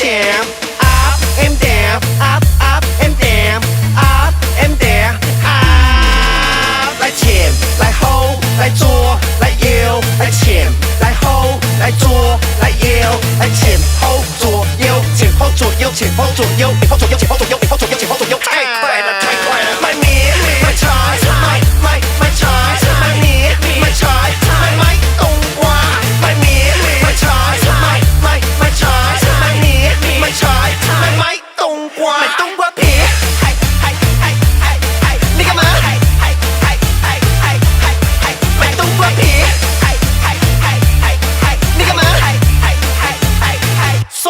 tèm áp em tèm áp áp em tèm áp em tèm áp lại chèm lại hô lại chua lại yêu lại chèm lại hô lại chua lại yêu lại chèm hô chua yêu chèm hô chua yêu chèm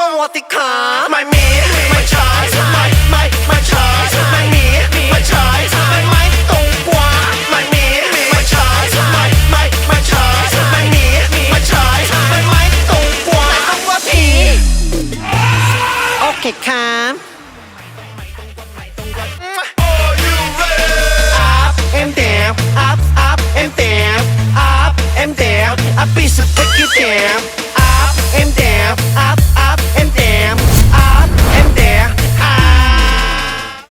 องวัติขาไม่มี ไม่ใช้ไม่ไม่ไม่ใช่ไม่มีไม่ใช้ไม่ไม่ตรงกว่าไม่มีไม่ใช้ไม่ไม่ไม่ใช้ไม่มีไม่ใช้ไม่ไม่ตรงกว่าคำว่าผีโอเคครับเอ็ n เต็มอัพอัพเอ็มเต็มอัพเอ็มเต็มอัพปีสุดที่